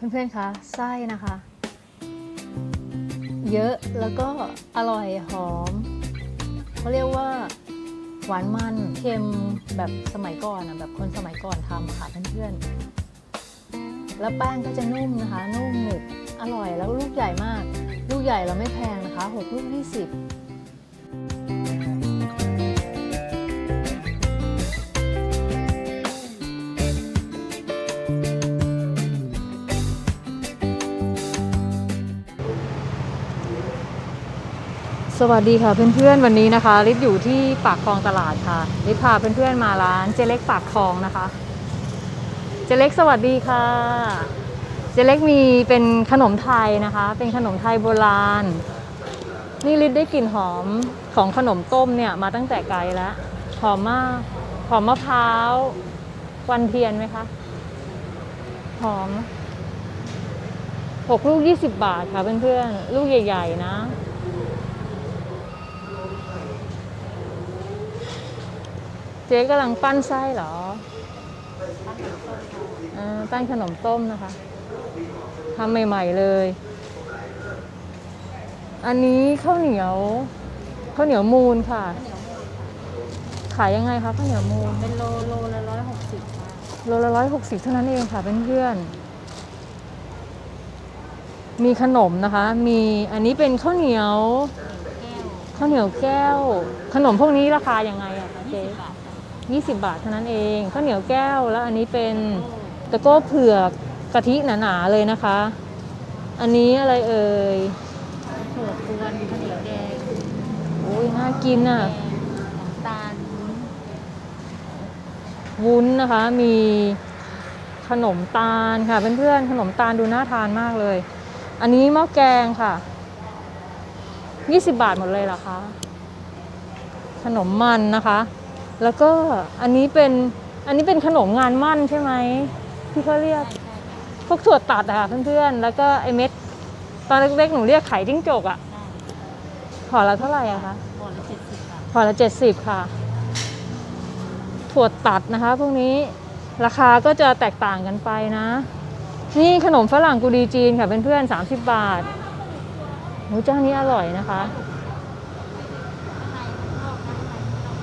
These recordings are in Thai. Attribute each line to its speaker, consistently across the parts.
Speaker 1: เพื่อนๆคะไส้นะคะ เยอะแล้วก็อร่อยหอมเขาเรียกว่าหวานมันเค็มแบบสมัยก่อนอะแบบคนสมัยก่อนทำอะค่ะเพื่อนๆแล้วแป้งก็จะนุ่มนะคะ นุ่มหนึบอร่อยแล้วลูกใหญ่มาก ลูกใหญ่เราไม่แพงนะคะ6ลูก20 สวัสดีค่ะเพื่อนๆวันนี้นะคะลิศอยู่ที่ปากคลองตลาดค่ะลิศพาเพื่อนๆมาร้านเจเล็กปากคลองนะคะ เจเล็กสวัสดีค่ะ เจเล็กมีเป็นขนมไทยนะคะ เป็นขนมไทยโบราณ นี่ลิศได้กลิ่นหอมของขนมต้มเนี่ยมาตั้งแต่ไกลแล้วหอมมากหอมมะพร้าววันเทียนไหมคะหอมหกลูกยี่สิบบาทค่ะเพื่อนๆลูกใหญ่ ๆ นะ เจ๊กำลังปั้นไส้เหรออ่าปั้นขนมต้มนะคะทำใหม่ ๆ เลย อันนี้ข้าวเหนียวข้าวเหนียวมูนค่ะ ขายยังไงคะข้าวเหนียวมูน
Speaker 2: เป็นโลโลละร้อยหกสิบค่ะ
Speaker 1: โลละร้อยหกสิบเท่านั้นเองค่ะเพื่อนๆมีขนมนะคะ มีอันนี้เป็นข้าวเหนียว
Speaker 2: แก้ว
Speaker 1: ข้าวเหนียวแก้ว ขนมพวกนี้ราคายังไงอะคะ
Speaker 2: ยี่
Speaker 1: เจ๊
Speaker 2: สิบบาทค่ะ
Speaker 1: 20 บาทเท่านั้นเองข้าวเหนียวแก้วแล้วอันนี้เป็นตะโก้เผือกกะทิหนาๆเลยนะคะ อันนี้อะไรเอ่ย
Speaker 2: ถั่วกวนข้าวเหนียวแดง
Speaker 1: โอ้ยน่ากินอะ
Speaker 2: แดงน้ำตาลวุ้น
Speaker 1: วุ้นนะคะมีขนมตาลค่ะเพื่อนๆขนมตาลดูน่าทานมากเลย อันนี้หม้อแกงค่ะ 20 บาทหมดเลยเหรอคะขนมมันนะคะ แล้วก็อันนี้เป็นอันนี้เป็นขนมงานมั่นใช่ไหมที่เขาเรียก
Speaker 2: ใช่ใช่ค่ะ
Speaker 1: พวกถั่วตัดอะค่ะเพื่อนๆ แล้วก็ไอเม็ดตอนเล็กๆหนูเรียกไข่จิ้งจกอะ
Speaker 2: ได้
Speaker 1: ห่อละเท่าไหร่อะคะ
Speaker 2: ห่อละเจ็ดสิบบาท
Speaker 1: ห่อละเจ็ดสิบค่ะ ถั่วตัดนะคะ พวกนี้ราคาก็จะแตกต่างกันไปนะ นี่ขนมฝรั่งกูดีจีนค่ะเพื่อนๆ30บาทหนูเจ้านี้อร่อยนะคะ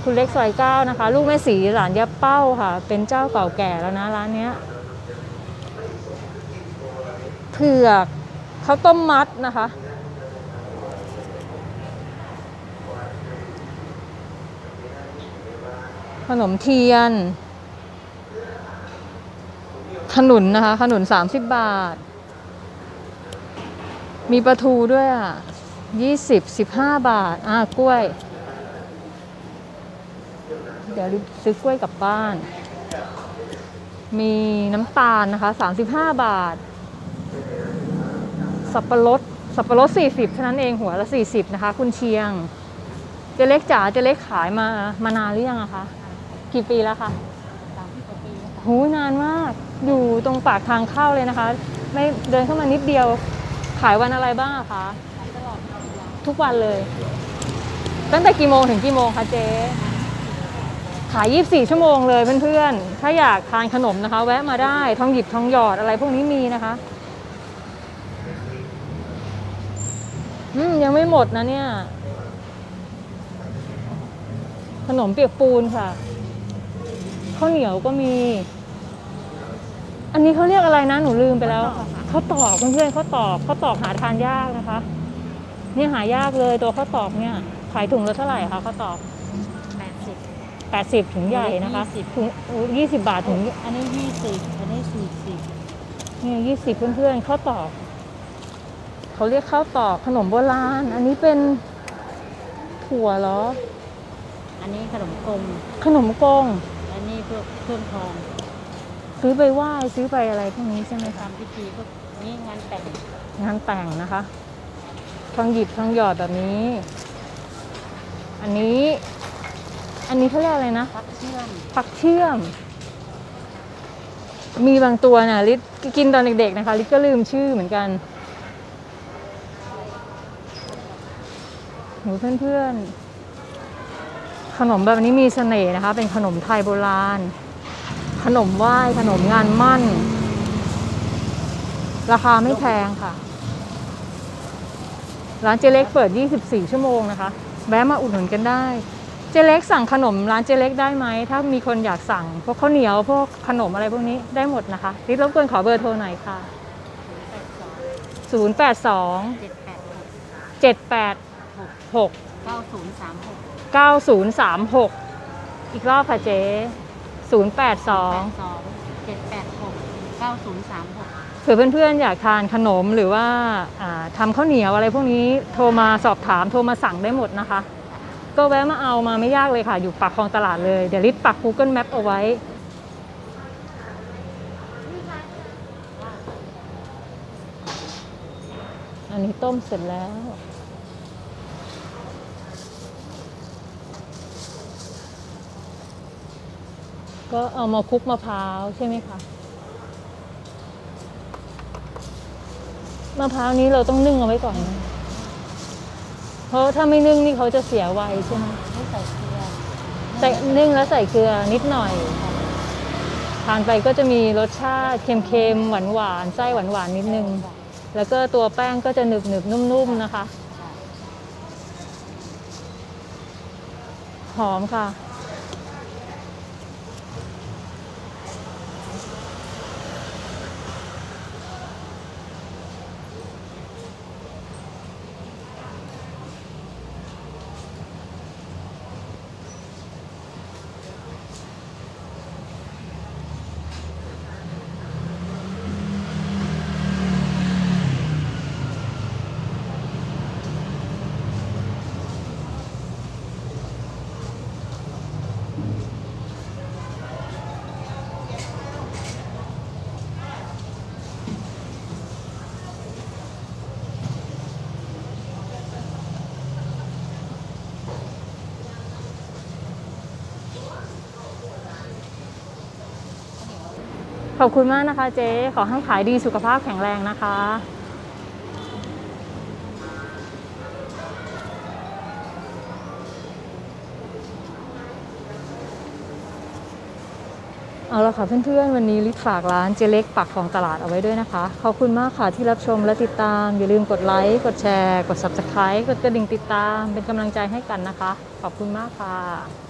Speaker 1: คุณเล็กซอยเก้านะคะ ลูกแม่สีหลานยะเป้าค่ะ เป็นเจ้าเก่าแก่แล้วนะร้านเนี้ยเผือกข้าวต้มมัดนะคะ ขนมเทียน ขนุนนะคะ ขนุน30บาท มีปลาทูด้วยอะ20 15บาท อ่ากล้วย เดี๋ยวซื้อกล้วยกลับบ้าน มีน้ำตาลนะคะ35 บาท สับปะรดสับปะรด 40เท่านั้นเองหัวละ 40 นะคะ คุณเชียง เจเล็กจ๋าเจเล็กขายมามานานหรือยังอะคะ กี่ปีแล้วคะ
Speaker 2: สามสิบกว่าปีแล้วค่ะ
Speaker 1: หูนานมาก อยู่ตรงปากทางเข้าเลยนะคะ ไม่เดินเข้ามานิดเดียว ขายวันอะไรบ้างอะคะ
Speaker 2: ขายตลอดเวลา
Speaker 1: ทุกวันเลย ตั้งแต่กี่โมงถึงกี่โมงคะเจ๊ ขาย 24 ชั่วโมงเลยเพื่อนๆ ถ้าอยากทานขนมนะคะ แวะมาได้ ทองหยิบทองหยอดอะไรพวกนี้มีนะคะอืมยังไม่หมดนะเนี่ย ขนมเปียกปูนค่ะ ข้าวเหนียวก็มี อันนี้เขาเรียกอะไรนะ หนูลืมไปแล้วข้าวตอกเพื่อนๆข้าวตอกข้าวตอกหาทานยากนะคะ เนี่ยหายากเลยตัวข้าวตอกเนี่ย ขายถุงละเท่าไหร่คะข้าวตอก
Speaker 2: แปดสิบ
Speaker 1: ถุงใหญ่นะคะ
Speaker 2: ยี่สิบ
Speaker 1: ถุงโอ้20 บาทถุง
Speaker 2: อันนี้ยี่สิบอันนี้สี่สิบ
Speaker 1: นี่ยี่สิบเพื่อนๆข้าวตอก เขาเรียกข้าวตอกขนมโบราณ อันนี้เป็นถั่วเหรอ
Speaker 2: อันนี้ขนมกลม
Speaker 1: ขนมกง
Speaker 2: อันนี้เพื่อเครื่องทอง
Speaker 1: ซื้อไปไหว้ซื้อไปอะไรพวกนี้ใช่ไหม
Speaker 2: ทำพิธีพวกนี้งานแต่ง
Speaker 1: งานแต่งนะคะทองหยิบทองหยอดแบบนี้ อันนี้ อันนี้เขาเรียกอะไรนะ
Speaker 2: พักเชื่อม
Speaker 1: ผักเชื่อม มีบางตัวน่ะลิศกินตอนเด็กๆนะคะลิศก็ลืมชื่อเหมือนกันหนูเพื่อนๆ ขนมแบบนี้มีเสน่ห์นะคะ เป็นขนมไทยโบราณ ขนมไหว้ขนมงานมั่น ราคาไม่แพงค่ะ ร้านเจเล็กเปิด 24 ชั่วโมงนะคะ แวะมาอุดหนุนกันได้ เจเล็กสั่งขนมร้านเจเล็กได้ไหม ถ้ามีคนอยากสั่ง พวกข้าวเหนียวพวกขนมอะไรพวกนี้ได้หมดนะคะริดรบกวนขอเบอร์โทรหน่อยค่ะ
Speaker 2: แปดสอง
Speaker 1: 082
Speaker 2: เจ็ดแปดหก
Speaker 1: 786
Speaker 2: เก้าศูนย์สามหก
Speaker 1: 9036 อีกรอบค่ะเจ๊082
Speaker 2: สองเจ็ดแปดหกเก้าศูนย์สามหก
Speaker 1: เผื่อเพื่อนๆ อยากทานขนมหรือว่าอ่าทำข้าวเหนียวอะไรพวกนี้โทรมาสอบถามโทรมาสั่งได้หมดนะคะ ก็แวะมาเอามาไม่ยากเลยค่ะ อยู่ปากคลองตลาดเลย เดี๋ยวริดปัก Google Map เอาไว้ อันนี้ต้มเสร็จแล้วก็เอามาคลุกมะพร้าวใช่ไหมคะ มะพร้าวนี้เราต้องนึ่งเอาไว้ก่อนนะ เพราะถ้าไม่นึ่งนี่เขาจะเสียไวใช่ไหม
Speaker 2: ไม่ใส่เกลือ
Speaker 1: ใส่นึ่งแล้วใส่เกลือนิดหน่อย ทานไปก็จะมีรสชาติเค็มๆหวานๆไส้หวานๆนิดนึง แล้วก็ตัวแป้งก็จะหนึบๆนุ่มๆนะคะ หอมค่ะ ขอบคุณมากนะคะเจ๊ขอให้ขายดีสุขภาพแข็งแรงนะคะ เอาละค่ะเพื่อนๆ วันนี้ลิศฝากร้านเจเล็กปากของตลาดเอาไว้ด้วยนะคะ ขอบคุณมากค่ะที่รับชมและติดตาม อย่าลืมกดไลค์ กดแชร์ กด Subscribe กดกระดิ่งติดตามเป็นกำลังใจให้กันนะคะ ขอบคุณมากค่ะ